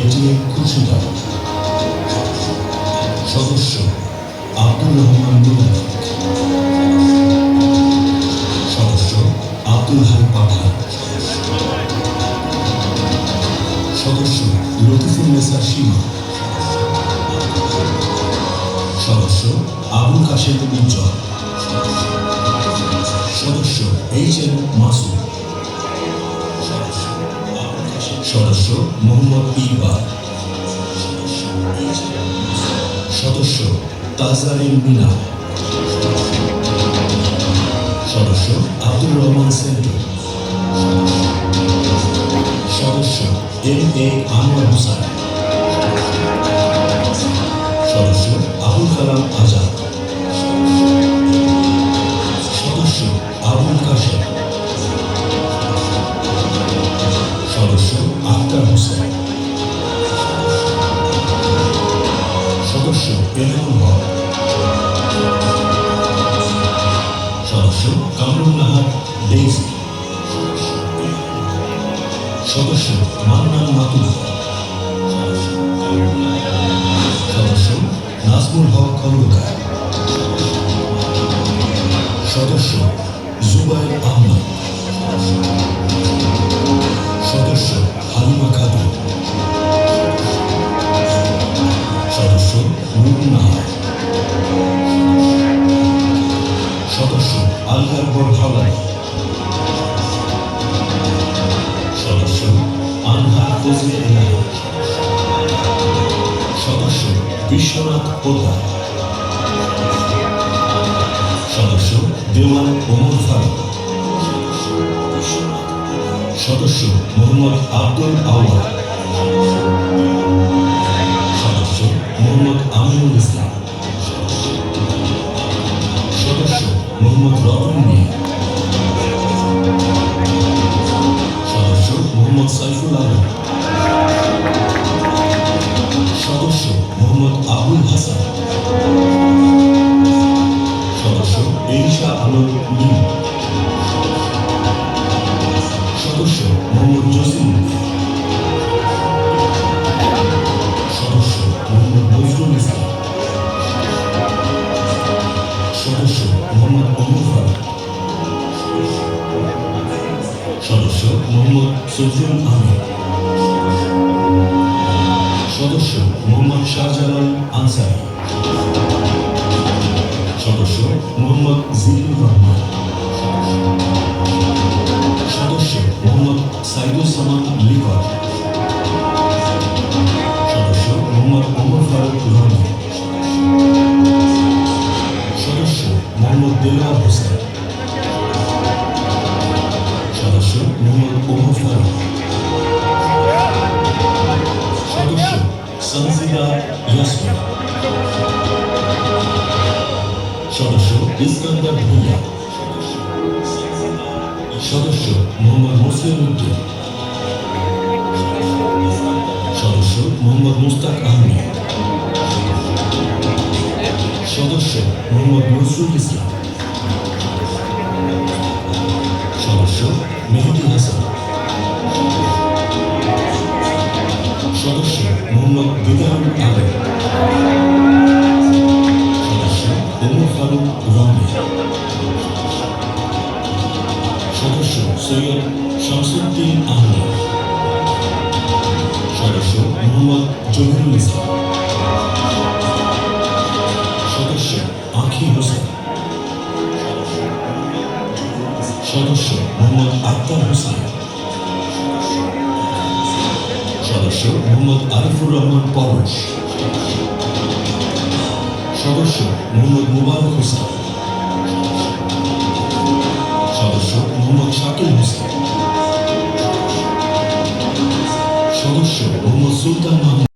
ATM খুশিদা সদস্য আব্দুর রহমান মিলন সদস্য Abdul high পাঠান। সদস্য লতিফুল নেসা সীমা। সদস্য আবুল কাশেম উজ্জ্বল। সদস্য এইচ এম মাসুদ। সদস্য মোহাম্মদ ইকবাল। সদস্য তাজারিন মিনা। সদস্য আব্দুর রহমান সেন্টু। সদস্য এম এ আনোয়ার হোসেন সদস্য এনামুল হক সদস্য কামরুল নাহার ডেইসি সদস্য মান্নান মাতুল সদস্য নাজমুল হক খন্দকার সদস্য জুবাইর আহমদ সদস্য আলগার হাওলাদার সদস্য আনহা ফজলে সদস্য, বিশ্বনাথ পোদ্দার। সদস্য, দেওয়ান ওমর ফারুক। সদস্য, মোহাম্মদ আব্দুল আওয়াল সদস্য মোহাম্মদ জসিম সদস্য মোহাম্মদ নজরুল মোহাম্মদ সদস্য মোহাম্মদ সফিউল আহমেদ সদস্য মোহাম্মদ শাহজালাল আনসারি। সদস্য মোহাম্মদ জিলুর সাইদুল সামান লিকর সদস্য মোহাম্মদ ওমর ফারুক রহমান। সদস্য মোহাম্মদ দেলোয়ার হোসেন। সদস্য মোহাম্মদ ওমর ফারুক। সদস্য সনজিদা ইয়াসমিন। সদস্য ইস্কান্দার ভুইয়া। সদস্য মোহাম্মদ মুসলিম উদ্দিন মোহাম্মদ মুস্তাক আহমেদ। সদস্য মোহাম্মদ নজরুল ইসলাম। সদস্য মেহেদি হাসান। সদস্য মোহাম্মদ দিদারুল আলম সদস্য সৈয়দ শামসুদ্দিন আহমেদ। মোহাম্মদ জহিরুল ইসলাম। সদস্য আখি হোসেন। সদস্য মোহাম্মদ আক্তার হোসেন। সদস্য মোহাম্মদ আরিফুর রহমান পরশ। সদস্য মোহাম্মদ মুবারক হোসেন। হোসেন সদস্য মোহাম্মদ সুলতান মাহমুদ